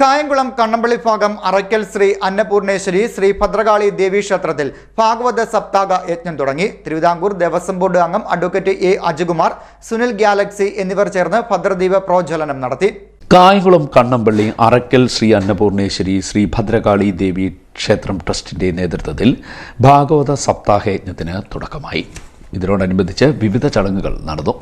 കായംകുളം കണ്ണമ്പള്ളി ഭാഗം അറയ്ക്കൽ ശ്രീ അന്നപൂർണേശ്വരി ശ്രീ ഭദ്രകാളി ദേവി ക്ഷേത്രത്തിൽ ഭാഗവത സപ്താഹ യജ്ഞം തുടങ്ങി. തിരുവിതാംകൂർ ദേവസ്വം ബോർഡ് അംഗം advocate A Ajukumar Sunil Galaxy എന്നിവർ ചേർന്ന് ഭദ്രദീപ പ്രോജ്വലനം നടത്തി. കായംകുളം കണ്ണമ്പള്ളി അറയ്ക്കൽ ശ്രീ അന്നപൂർണേശ്വരി ശ്രീ ഭദ്രകാളി ദേവി ക്ഷേത്രം ട്രസ്റ്റിന്റെ നേതൃത്വത്തിൽ ഭാഗവത സപ്താഹ യജ്ഞത്തിന് തുടക്കമായി. ഇതിനോടനുബന്ധിച്ച് വിവിധ ചടങ്ങുകൾ നടന്നു.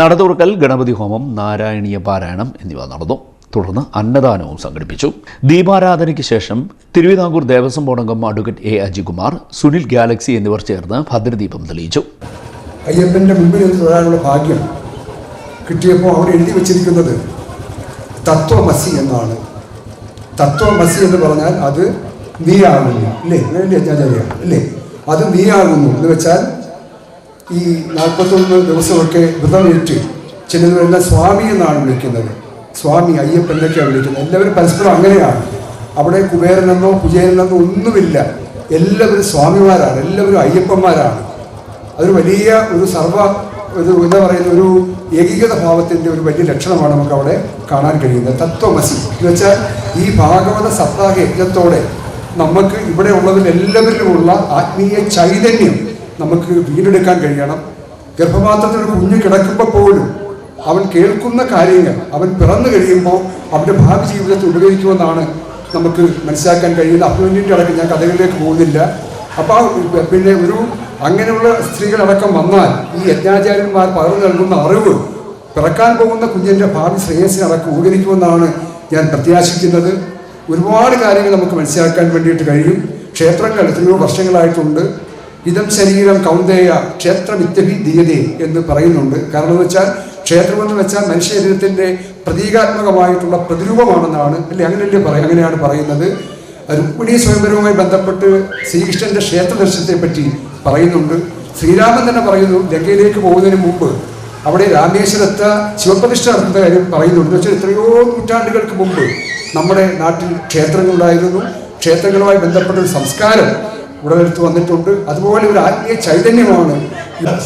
നടതുറക്കൽ ഗണപതി ഹോമം നാരായണീയ പാരായണം എന്നിവ നടന്നു. തുടർന്ന് അന്നദാനവും സംഘടിപ്പിച്ചു. ദീപാരാധനയ്ക്ക് ശേഷം തിരുവിതാംകൂർ ദേവസ്വം ബോർഡ് അംഗം advocate A Ajikumar Sunil Galaxy എന്നിവർ ചേർന്ന് ഭദ്രദീപം തെളിയിച്ചു. അയ്യപ്പന്റെ മുമ്പിൽ തൊഴാനുള്ള ഭാഗ്യം കിട്ടിയപ്പോൾ അവിടെ എഴുതി വെച്ചിരിക്കുന്നത് തത്വമസി എന്നാണ്. തത്വമസി എന്ന് പറഞ്ഞാൽ അത് നീയാകുന്നു അല്ലേ? അങ്ങനെയല്ലേ അജ്ഞാചാര്യ അല്ലേ? അത് നീയാകുന്നു എന്ന് വെച്ചാൽ ഈ നാൽപ്പത്തൊന്ന് ദിവസമൊക്കെ വ്രതമേറ്റ് ചിലവരെല്ലാം സ്വാമി എന്നാണ് വിളിക്കുന്നത്. സ്വാമി അയ്യപ്പൻ എന്നൊക്കെയാണ് വിളിക്കുന്നത്. എല്ലാവരും പരസ്പരം അങ്ങനെയാണ്. അവിടെ കുബേരനെന്നോ കുചേരനെന്നോ ഒന്നുമില്ല. എല്ലാവരും സ്വാമിമാരാണ്. എല്ലാവരും അയ്യപ്പന്മാരാണ്. അതൊരു വലിയ ഒരു സർവ ഒരു എന്താ പറയുന്ന ഒരു ഏകീകൃത ഭാവത്തിന്റെ ഒരു വലിയ ലക്ഷണമാണ് നമുക്ക് അവിടെ കാണാൻ കഴിയുന്നത്. തത്വമസി. എന്ന് വെച്ചാൽ ഈ ഭാഗവത സപ്താഹ യജ്ഞത്തോടെ നമുക്ക് ഇവിടെ ഉള്ളതിൽ എല്ലാവരിലുമുള്ള ആത്മീയ ചൈതന്യം നമുക്ക് വീണ്ടെടുക്കാൻ കഴിയണം. ഗർഭപാത്രത്തിൽ ഒരു കുഞ്ഞ് കിടക്കുമ്പോൾ പോലും അവൻ കേൾക്കുന്ന കാര്യങ്ങൾ അവൻ പിറന്നു കഴിയുമ്പോൾ അവന്റെ ഭാവി ജീവിതത്തിൽ ഉപയോഗിക്കുമെന്നാണ് നമുക്ക് മനസ്സിലാക്കാൻ കഴിയുന്നത്. അഭിമന്യന്റെ അടക്കം ഞാൻ കഥകളിലേക്ക് പോകുന്നില്ല. അപ്പോൾ പിന്നെ ഒരു അങ്ങനെയുള്ള സ്ത്രീകളടക്കം വന്നാൽ ഈ യജ്ഞാചാര്യന്മാർ പകർന്നു നൽകുന്ന അറിവ് പിറക്കാൻ പോകുന്ന കുഞ്ഞിന്റെ ഭാവി ശ്രേയസ്സിനടക്കം ഉപകരിക്കുമെന്നാണ് ഞാൻ പ്രത്യാശിക്കുന്നത്. ഒരുപാട് കാര്യങ്ങൾ നമുക്ക് മനസ്സിലാക്കാൻ വേണ്ടിയിട്ട് കഴിയും. ക്ഷേത്രങ്ങൾ എത്രയോ വർഷങ്ങളായിട്ടുണ്ട്. ഇതം ശരീരം കൗന്ദേയ ക്ഷേത്രവിത്യഭി ധീയതേ എന്ന് പറയുന്നുണ്ട്. കാരണം എന്ന് വെച്ചാൽ ക്ഷേത്രമെന്ന് വെച്ചാൽ മനുഷ്യ ശരീരത്തിന്റെ പ്രതീകാത്മകമായിട്ടുള്ള പ്രതിരൂപമാണെന്നാണ് അല്ലെ? അങ്ങനെയല്ലേ പറയും അങ്ങനെയാണ് പറയുന്നത്. രുക്മിണി സ്വയംവരവുമായി ബന്ധപ്പെട്ട് ശ്രീകൃഷ്ണന്റെ ക്ഷേത്ര ദർശനത്തെ പറ്റി പറയുന്നുണ്ട്. ശ്രീരാമൻ തന്നെ പറയുന്നു ലങ്കയിലേക്ക് പോകുന്നതിന് മുമ്പ് അവിടെ രാമേശ്വരത്ത ശിവപ്രതിഷ്ഠ നടത്തുന്ന കാര്യം പറയുന്നുണ്ട്. വെച്ചാൽ എത്രയോ നൂറ്റാണ്ടുകൾക്ക് മുമ്പ് നമ്മുടെ നാട്ടിൽ ക്ഷേത്രങ്ങളുണ്ടായിരുന്നു. ക്ഷേത്രങ്ങളുമായി ബന്ധപ്പെട്ട ഒരു സംസ്കാരം ഉടലെടുത്ത് വന്നിട്ടുണ്ട്. അതുപോലെ ഒരു ആത്മീയ ചൈതന്യമാണ്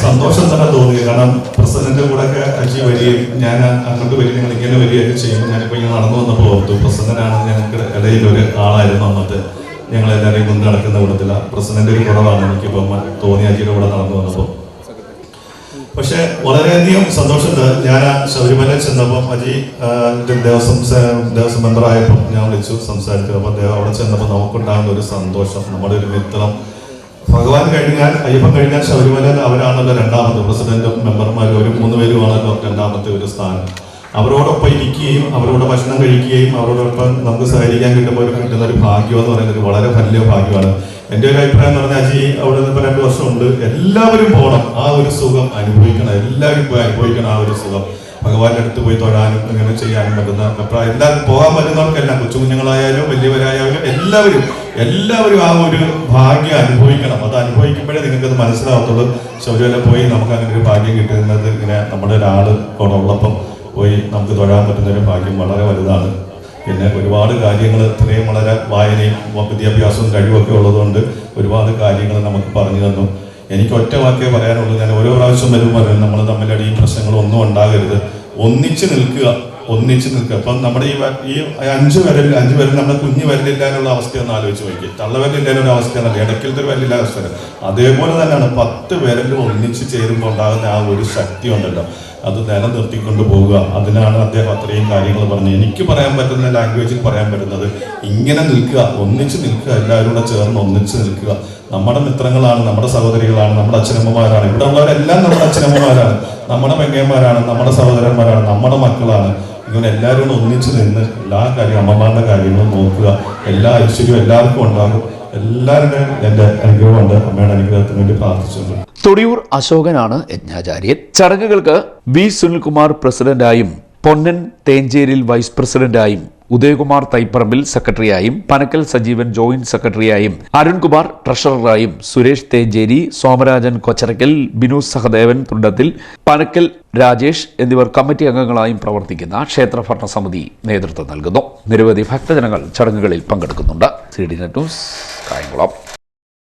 സന്തോഷം തന്നെ തോന്നി കാരണം പ്രസിഡന്റ് കൂടെ ഒക്കെ അജി വരികയും ഞാൻ അങ്ങോട്ട് വരികയും നിങ്ങൾ ഇങ്ങനെ വരികയൊക്കെ ചെയ്യുമ്പോൾ ഞാനിപ്പോൾ ഇങ്ങനെ നടന്നു വന്നപ്പോൾ ഓർത്തു പ്രസിഡന്റാണ് ഞങ്ങൾക്ക് ഇടയിൽ ഒരു ആളായിരുന്നു അന്നത്തെ. ഞങ്ങൾ എല്ലാവരെയും കൊണ്ട് നടക്കുന്ന കൂട്ടത്തില്ല പ്രസിഡന്റ് ഒരു കുറവാണ് എനിക്കിപ്പോൾ തോന്നി അജിയുടെ കൂടെ നടന്നു വന്നപ്പോൾ പക്ഷെ വളരെയധികം സന്തോഷമുണ്ട് ഞാൻ ശബരിമല ചെന്നപ്പോൾ അജി ദേവസ്വം ദേവസ്വം മെമ്പറായപ്പോൾ ഞാൻ വിളിച്ചു സംസാരിച്ചു അപ്പോൾ അവിടെ ചെന്നപ്പോൾ നമുക്കുണ്ടാകുന്ന ഒരു സന്തോഷം നമ്മുടെ ഒരു മിത്രം. ഭഗവാൻ കഴിഞ്ഞാൽ അയ്യപ്പൻ കഴിഞ്ഞാൽ ശബരിമല അവരാണല്ലോ രണ്ടാമത്. പ്രസിഡന്റും മെമ്പർമാരും ഒരു മൂന്ന് പേരുമാണല്ലോ രണ്ടാമത്തെ ഒരു സ്ഥാനം. അവരോടൊപ്പം ഇരിക്കുകയും അവരോട് ഭക്ഷണം കഴിക്കുകയും അവരോടൊപ്പം നമുക്ക് സഹകരിക്കാൻ കിട്ടുമ്പോൾ കിട്ടുന്ന ഒരു ഭാഗ്യം എന്ന് പറയുന്നത് വളരെ വലിയ ഭാഗ്യമാണ്. എന്റെ ഒരു അഭിപ്രായം എന്ന് പറഞ്ഞാൽ അജി അവിടെ നിന്ന് ഇപ്പോൾ രണ്ട് വർഷമുണ്ട്. എല്ലാവരും പോകണം ആ ഒരു സുഖം അനുഭവിക്കണം. എല്ലാവരും പോയി അനുഭവിക്കണം ആ ഒരു സുഖം. ഭഗവാന്റെ അടുത്ത് പോയി തൊഴാനും ഇങ്ങനെ ചെയ്യാനും പറ്റുന്ന അഭിപ്രായം. എല്ലാവരും പോകാൻ പറ്റുന്നവർക്കെല്ലാം കൊച്ചു കുഞ്ഞുങ്ങളായാലും വലിയവരായാലും എല്ലാവരും എല്ലാവരും ആ ഒരു ഭാഗ്യം അനുഭവിക്കണം. അത് അനുഭവിക്കുമ്പോഴേ നിങ്ങൾക്ക് അത് മനസ്സിലാവത്തുള്ളൂ. ശബരിമല പോയി നമുക്ക് അങ്ങനെ ഒരു ഭാഗ്യം കിട്ടുന്നത് ഇങ്ങനെ നമ്മുടെ ഒരാൾ കൊണ്ടുള്ളപ്പം പോയി നമുക്ക് തൊഴാൻ പറ്റുന്ന ഒരു ഭാഗ്യം വളരെ വലുതാണ്. പിന്നെ ഒരുപാട് കാര്യങ്ങൾ ഇത്രയും വളരെ വായനയും വിദ്യാഭ്യാസവും കഴിവൊക്കെ ഉള്ളതുകൊണ്ട് ഒരുപാട് കാര്യങ്ങൾ നമുക്ക് പറഞ്ഞു തന്നു. എനിക്ക് ഒറ്റ വാക്കേ പറയാനുള്ളൂ. ഞാൻ ഓരോ പ്രാവശ്യം വരുമ്പോൾ നമ്മൾ തമ്മിലടി പ്രശ്നങ്ങളൊന്നും ഉണ്ടാകരുത്. ഒന്നിച്ച് നിൽക്കുക. ഒന്നിച്ച് നിൽക്കുക. അപ്പം നമ്മുടെ ഈ ഈ അഞ്ച് വരൽ അഞ്ച് വരൽ നമ്മുടെ കുഞ്ഞ് വരലില്ലാനുള്ള അവസ്ഥ ഒന്ന് ആലോചിച്ച് നോക്കി തള്ളവിരലില്ലാനുള്ള അവസ്ഥ എന്നല്ല ഇടയ്ക്കലത്തെ ഒരു വിരലില്ലാ അവസ്ഥ അതേപോലെ തന്നെയാണ് പത്ത് വിരലും ഒന്നിച്ച് ചേരുമ്പോൾ ഉണ്ടാകുന്ന ആ ഒരു ശക്തി ഉണ്ടല്ലോ. അത് നിലനിർത്തിക്കൊണ്ട് പോവുക അതിനാണ് അദ്ദേഹം അത്രയും കാര്യങ്ങൾ പറഞ്ഞത്. എനിക്ക് പറയാൻ പറ്റുന്ന ലാംഗ്വേജിൽ പറയാൻ പറ്റുന്നത് ഇങ്ങനെ നിൽക്കുക ഒന്നിച്ച് നിൽക്കുക എല്ലാവരും കൂടെ ചേർന്ന് ഒന്നിച്ച് നിൽക്കുക. നമ്മുടെ മിത്രങ്ങളാണ് നമ്മുടെ സഹോദരികളാണ് നമ്മുടെ അച്ഛനമ്മമാരാണ്. ഇവിടെ ഉള്ളവരെല്ലാം നമ്മുടെ അച്ഛനമ്മമാരാണ്. നമ്മുടെ പെങ്ങന്മാരാണ് നമ്മുടെ സഹോദരന്മാരാണ് നമ്മുടെ മക്കളാണ്. ഇങ്ങനെ എല്ലാവരും ഒന്നിച്ച് നിന്ന് എല്ലാ കാര്യവും അമ്മമാരുടെ കാര്യങ്ങളും നോക്കുക. എല്ലാ ഐശ്വര്യവും എല്ലാവർക്കും ഉണ്ടാകും. തൊടിയൂർ അശോകനാണ് യജ്ഞാചാര്യൻ. ചടങ്ങുകൾക്ക് വി സുനിൽകുമാർ പ്രസിഡന്റായും പൊന്നൻ തേഞ്ചേരിൽ വൈസ് പ്രസിഡന്റായും ഉദയകുമാർ തൈപ്പറമ്പിൽ സെക്രട്ടറിയായും പനക്കൽ സജീവൻ ജോയിന്റ് സെക്രട്ടറിയായും അരുൺകുമാർ ട്രഷററായും സുരേഷ് തേജേരി സോമരാജൻ കൊച്ചറയ്ക്കൽ ബിനു സഹദേവൻ തുണ്ടത്തിൽ പനക്കൽ രാജേഷ് എന്നിവർ കമ്മിറ്റി അംഗങ്ങളായും പ്രവർത്തിക്കുന്ന ക്ഷേത്ര ഭരണസമിതി നേതൃത്വം നൽകുന്നു. നിരവധി ഭക്തജനങ്ങൾ ചടങ്ങുകളിൽ പങ്കെടുക്കുന്നുണ്ട്. C D net news Kayamkulam.